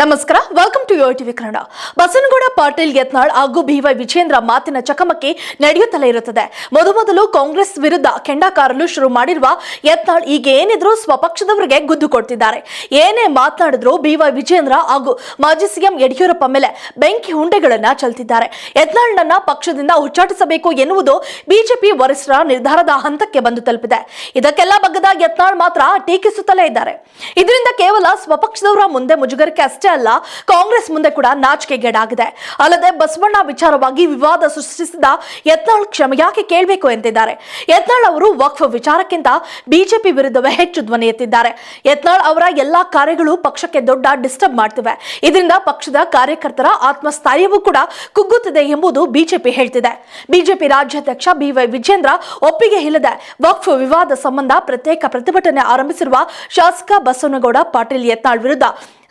ನಮಸ್ಕಾರ welcome to Yo TV Kannada. Basanagouda Patil Yatnal ಹಾಗೂ BY Vijendra ಮಾತಿನ ಚಕಮಕಿ ನಡೆಯುತ್ತಲೇ ಇರುತ್ತದೆ. ಮೊದಮೊದಲು ಕಾಂಗ್ರೆಸ್ ವಿರುದ್ಧ ಕೆಂಡಕಾರಲು ಶುರು ಮಾಡಿರುವ ಯತ್ನಾಳ್ ಈಗ ಏನಿದ್ರು ಸ್ವಪಕ್ಷದವರಿಗೆ ಗುದ್ದು ಕೊಡ್ತಿದ್ದಾರೆ. ಏನೇ ಮಾತನಾಡಿದ್ರು ಬಿವೈ ವಿಜೇಂದ್ರ ಹಾಗೂ ಮಾಜಿ ಸಿಎಂ ಯಡಿಯೂರಪ್ಪ ಮೇಲೆ ಬೆಂಕಿ ಹುಂಡೆಗಳನ್ನ ಚೆಲ್ತಿದ್ದಾರೆ. ಯತ್ನಾಳ್ನನ್ನ ಪಕ್ಷದಿಂದ ಉಚ್ಚಾಟಿಸಬೇಕು ಎನ್ನುವುದು ಬಿಜೆಪಿ ವರಿಷ್ಠರ ನಿರ್ಧಾರದ ಹಂತಕ್ಕೆ ಬಂದು ತಲುಪಿದೆ. ಇದಕ್ಕೆಲ್ಲ ಬಗ್ಗದ ಯತ್ನಾಳ್ ಮಾತ್ರ ಟೀಕಿಸುತ್ತಲೇ ಇದ್ದಾರೆ. ಇದರಿಂದ ಕೇವಲ ಸ್ವಪಕ್ಷದವರ ಮುಂದೆ ಮುಜುಗರಕ್ಕೆ ಅಲ್ಲ, ಕಾಂಗ್ರೆಸ್ ಮುಂದೆ ಕೂಡ ನಾಚಿಕೆಗೇಡಾಗಿದೆ ಅಲ್ಲದೆ ಬಸವಣ್ಣ ವಿಚಾರವಾಗಿ ವಿವಾದ ಸೃಷ್ಟಿಸಿದ ಯತ್ನಾಳ್ ಕ್ಷಮೆ ಯಾಕೆ ಕೇಳಬೇಕು ಎಂದಿದ್ದಾರೆ. ಯತ್ನಾಳ್ ಅವರು ವಕ್ಫ್ ವಿಚಾರಕ್ಕಿಂತ ಬಿಜೆಪಿ ವಿರುದ್ಧವೇ ಹೆಚ್ಚು ಧ್ವನಿ ಎತ್ತಿದ್ದಾರೆ. ಯತ್ನಾಳ್ ಅವರ ಎಲ್ಲಾ ಕಾರ್ಯಗಳು ಪಕ್ಷಕ್ಕೆ ದೊಡ್ಡ ಡಿಸ್ಟರ್ಬ್ ಮಾಡ್ತಿವೆ. ಇದರಿಂದ ಪಕ್ಷದ ಕಾರ್ಯಕರ್ತರ ಆತ್ಮಸ್ಥೈರ್ಯವೂ ಕೂಡ ಕುಗ್ಗುತ್ತಿದೆ ಎಂಬುದು ಬಿಜೆಪಿ ಹೇಳ್ತಿದೆ. ಬಿಜೆಪಿ ರಾಜ್ಯಾಧ್ಯಕ್ಷ ಬಿವೈ ವಿಜೇಂದ್ರ ಒಪ್ಪಿಗೆ ಇಲ್ಲದೆ ವಕ್ಫ್ ವಿವಾದ ಸಂಬಂಧ ಪ್ರತ್ಯೇಕ ಪ್ರತಿಭಟನೆ ಆರಂಭಿಸಿರುವ ಶಾಸಕ ಬಸವನಗೌಡ ಪಾಟೀಲ್ ಯತ್ನಾಳ್ ವಿರುದ್ಧ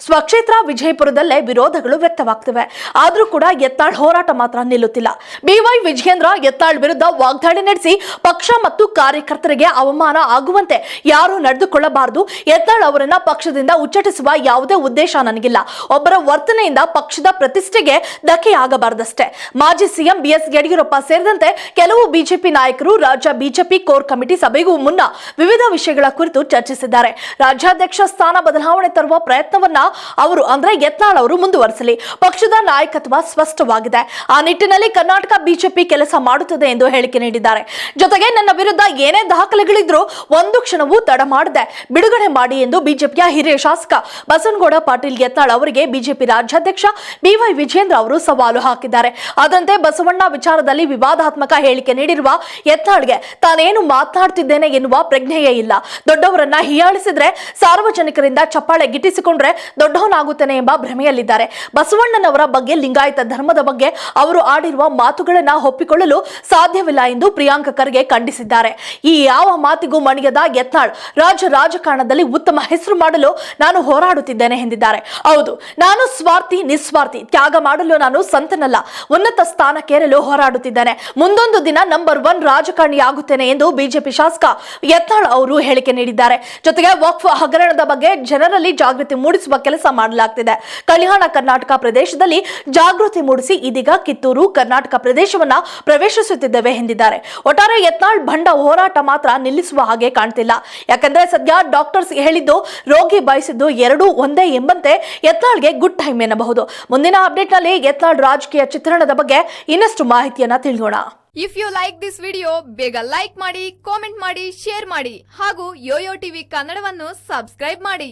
ಸ್ವಕ್ಷೇತ್ರ ವಿಜಯಪುರದಲ್ಲೇ ವಿರೋಧಗಳು ವ್ಯಕ್ತವಾಗ್ತಿವೆ. ಆದರೂ ಕೂಡ ಎತ್ತಾಳ್ ಹೋರಾಟ ಮಾತ್ರ ನಿಲ್ಲುತ್ತಿಲ್ಲ. ಬಿವೈ ವಿಜಯೇಂದ್ರ ಎತ್ತಾಳ್ ವಿರುದ್ಧ ವಾಗ್ದಾಳಿ ನಡೆಸಿ ಪಕ್ಷ ಮತ್ತು ಕಾರ್ಯಕರ್ತರಿಗೆ ಅವಮಾನ ಆಗುವಂತೆ ಯಾರು ನಡೆದುಕೊಳ್ಳಬಾರದು. ಎತ್ತಾಳ್ ಅವರನ್ನ ಪಕ್ಷದಿಂದ ಉಚ್ಚಟಿಸುವ ಯಾವುದೇ ಉದ್ದೇಶ ನನಗಿಲ್ಲ. ಒಬ್ಬರ ವರ್ತನೆಯಿಂದ ಪಕ್ಷದ ಪ್ರತಿಷ್ಠೆಗೆ ಧಕ್ಕೆಯಾಗಬಾರದಷ್ಟೇ. ಮಾಜಿ ಸಿಎಂ ಬಿಎಸ್ ಯಡಿಯೂರಪ್ಪ ಸೇರಿದಂತೆ ಕೆಲವು ಬಿಜೆಪಿ ನಾಯಕರು ರಾಜ್ಯ ಬಿಜೆಪಿ ಕೋರ್ ಕಮಿಟಿ ಸಭೆಗೂ ಮುನ್ನ ವಿವಿಧ ವಿಷಯಗಳ ಕುರಿತು ಚರ್ಚಿಸಿದ್ದಾರೆ. ರಾಜ್ಯಾಧ್ಯಕ್ಷ ಸ್ಥಾನ ಬದಲಾವಣೆ ತರುವ ಪ್ರಯತ್ನವನ್ನ ಅವರು ಅಂದ್ರೆ ಯತ್ನಾಳ್ ಅವರು ಮುಂದುವರಿಸಲಿ. ಪಕ್ಷದ ನಾಯಕತ್ವ ಸ್ಪಷ್ಟವಾಗಿದೆ. ಆ ನಿಟ್ಟಿನಲ್ಲಿ ಕರ್ನಾಟಕ ಬಿಜೆಪಿ ಕೆಲಸ ಮಾಡುತ್ತದೆ ಎಂದು ಹೇಳಿಕೆ ನೀಡಿದ್ದಾರೆ. ಜೊತೆಗೆ ನನ್ನ ವಿರುದ್ಧ ಏನೇ ದಾಖಲೆಗಳಿದ್ರೂ ಒಂದು ಕ್ಷಣವೂ ತಡ ಮಾಡದೆ ಬಿಡುಗಡೆ ಮಾಡಿ ಎಂದು ಬಿಜೆಪಿಯ ಹಿರಿಯ ಶಾಸಕ ಬಸನಗೌಡ ಪಾಟೀಲ್ ಯತ್ನಾಳ್ ಅವರಿಗೆ ಬಿಜೆಪಿ ರಾಜ್ಯಾಧ್ಯಕ್ಷ ಬಿವೈ ವಿಜೇಂದ್ರ ಅವರು ಸವಾಲು ಹಾಕಿದ್ದಾರೆ. ಅದಂತೆ ಬಸವಣ್ಣ ವಿಚಾರದಲ್ಲಿ ವಿವಾದಾತ್ಮಕ ಹೇಳಿಕೆ ನೀಡಿರುವ ಯತ್ನಾಳ್ಗೆ ತಾನೇನು ಮಾತನಾಡ್ತಿದ್ದೇನೆ ಎನ್ನುವ ಪ್ರಜ್ಞೆಯೇ ಇಲ್ಲ. ದೊಡ್ಡವರನ್ನ ಹೀಯಾಳಿಸಿದ್ರೆ ಸಾರ್ವಜನಿಕರಿಂದ ಚಪ್ಪಾಳೆ ಗಿಟ್ಟಿಸಿಕೊಂಡ್ರೆ ದೊಡ್ಡವನಾಗುತ್ತೇನೆ ಎಂಬ ಭ್ರಮೆಯಲ್ಲಿದ್ದಾರೆ. ಬಸವಣ್ಣನವರ ಬಗ್ಗೆ, ಲಿಂಗಾಯತ ಧರ್ಮದ ಬಗ್ಗೆ ಅವರು ಆಡಿರುವ ಮಾತುಗಳನ್ನ ಒಪ್ಪಿಕೊಳ್ಳಲು ಸಾಧ್ಯವಿಲ್ಲ ಎಂದು ಪ್ರಿಯಾಂಕ ಖರ್ಗೆ ಖಂಡಿಸಿದ್ದಾರೆ. ಈ ಯಾವ ಮಾತಿಗೂ ಮಣಿಯದ ಯತ್ನಾಳ್ ರಾಜ ರಾಜಕಾರಣದಲ್ಲಿ ಉತ್ತಮ ಹೆಸರು ಮಾಡಲು ನಾನು ಹೋರಾಡುತ್ತಿದ್ದೇನೆ ಎಂದಿದ್ದಾರೆ. ಹೌದು, ನಾನು ಸ್ವಾರ್ಥಿ, ನಿಸ್ವಾರ್ಥಿ, ತ್ಯಾಗ ಮಾಡಲು ನಾನು ಸಂತನಲ್ಲ. ಉನ್ನತ ಸ್ಥಾನಕ್ಕೇರಲು ಹೋರಾಡುತ್ತಿದ್ದೇನೆ. ಮುಂದೊಂದು ದಿನ ನಂಬರ್ ಒನ್ ರಾಜಕಾರಣಿ ಆಗುತ್ತೇನೆ ಎಂದು ಬಿಜೆಪಿ ಶಾಸಕ ಯತ್ನಾಳ್ ಅವರು ಹೇಳಿಕೆ ನೀಡಿದ್ದಾರೆ. ಜೊತೆಗೆ ವಕ್ಫ್ ಹಗರಣದ ಬಗ್ಗೆ ಜನರಲ್ಲಿ ಜಾಗೃತಿ ಮೂಡಿಸುವ ಕೆಲಸ ಮಾಡಲಾಗ್ತಿದೆ. ಕಲ್ಯಾಣ ಕರ್ನಾಟಕ ಪ್ರದೇಶದಲ್ಲಿ ಜಾಗೃತಿ ಮೂಡಿಸಿ ಇದೀಗ ಕಿತ್ತೂರು, ಕರ್ನಾಟಕ ಪ್ರದೇಶವನ್ನ ಪ್ರವೇಶಿಸುತ್ತಿದ್ದೇವೆ ಎಂದಿದ್ದಾರೆ. ಒಟ್ಟಾರೆ ಯತ್ನಾಳ್ ಬಂಡ ಹೋರಾಟ ಮಾತ್ರ ನಿಲ್ಲಿಸುವ ಹಾಗೆ ಕಾಣ್ತಿಲ್ಲ. ಯಾಕಂದ್ರೆ ಸದ್ಯ ಡಾಕ್ಟರ್ಸ್ ಹೇಳಿದ್ದು, ರೋಗಿ ಬಯಸಿದ್ದು ಎರಡೂ ಒಂದೇ ಎಂಬಂತೆ ಯತ್ನಾಳ್ಗೆ ಗುಡ್ ಟೈಮ್ ಎನ್ನಬಹುದು. ಮುಂದಿನ ಅಪ್ಡೇಟ್ನಲ್ಲಿ ಯತ್ನಾಳ್ ರಾಜಕೀಯ ಚಿತ್ರಣದ ಬಗ್ಗೆ ಇನ್ನಷ್ಟು ಮಾಹಿತಿಯನ್ನ ತಿಳಿಯೋಣ. If you like this video ಬೇಗ ಲೈಕ್ ಮಾಡಿ ಕಾಮೆಂಟ್ ಮಾಡಿ ಶೇರ್ ಮಾಡಿ ಹಾಗೂ ಯೋಯೋ ಟಿವಿ ಕನ್ನಡವನ್ನು ಸಬ್ಸ್ಕ್ರೈಬ್ ಮಾಡಿ.